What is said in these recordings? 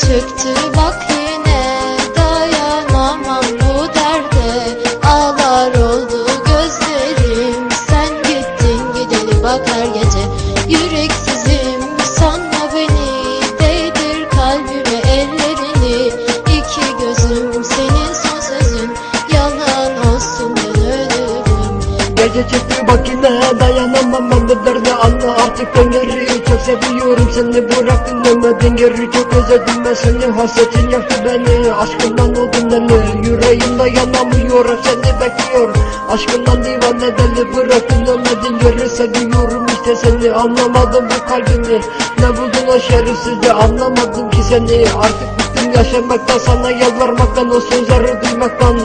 çıktı bak yine dayanamam bu derde. Ağlar oldu gözlerim sen gittin gideli bak her gece. Yüreksizim sanma beni değdir kalbime ellerini. İki gözüm senin son sözün yalan olsun ben ölürüm Gece çıktı bak yine dayanamam de derde. Anla artık ben geri seviyorum seni bıraktın dönmedin geri Çok özledim ben seni. Hasretin yaktı beni Aşkından oldum deli yüreğim dayanamıyor seni bekliyor. Aşkından divane deli bıraktın dönmedin geri Seviyorum işte seni. Anlamadım bu kalbimi Ne buldun o şerefsizce anlamadım ki seni. Artık bıktım yaşamaktan sana yalvarmaktan o sözleri duymaktan.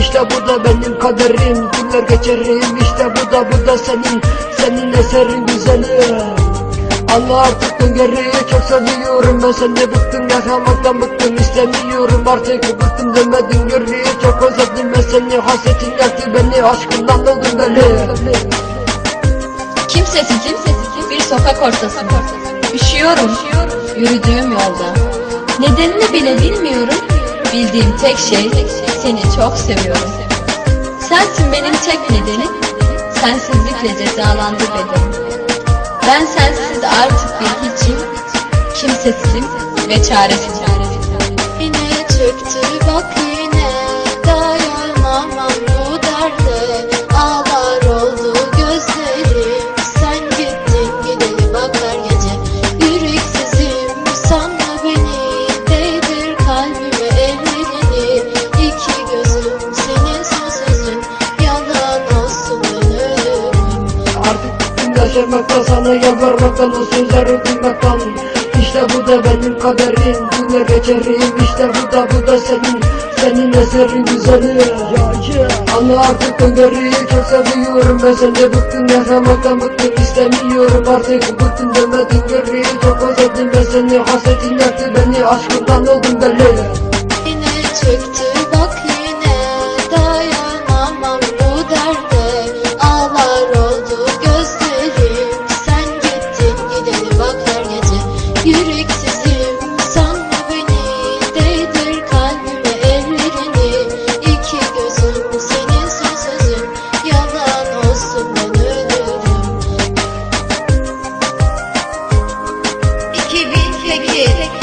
İşte bu da benim kaderim Günler geçerim. İşte bu da bu da senin Senin eserin güzeli Anla artık dön geriye çok seviyorum. Ben seni bıktım yaşamaktan bıktım istemiyorum. Artık bıktım demedim. Geriye çok özledim. Ben seni hasretin yaktı. Beni aşkından oldum deli Kimsesiz, bir sokak ortası. Üşüyorum, yürüdüğüm yolda. Nedenini bile bilmiyorum. Bildiğim tek şey, seni çok seviyorum. Sensin benim tek nedenim, sensizlikle cezalandı bedenim. Ben sensiz artık bir hiçim, kimsesizim ve çaresizim. Yine çıktı bak yaşamaktan sana yalvarmaktan o sözleri duymaktan İşte bu da benim kaderim Günler geçerim. İşte bu da bu da senin Senin eserin güzeli Anla artık dön geriye çok seviyorum Ben seni bıktım yaşamaktan bıktım istemiyorum. Artık bıktım demedin geriye çok özledim. Ben seni hasretin yaktı beni aşkından oldum deli Take it.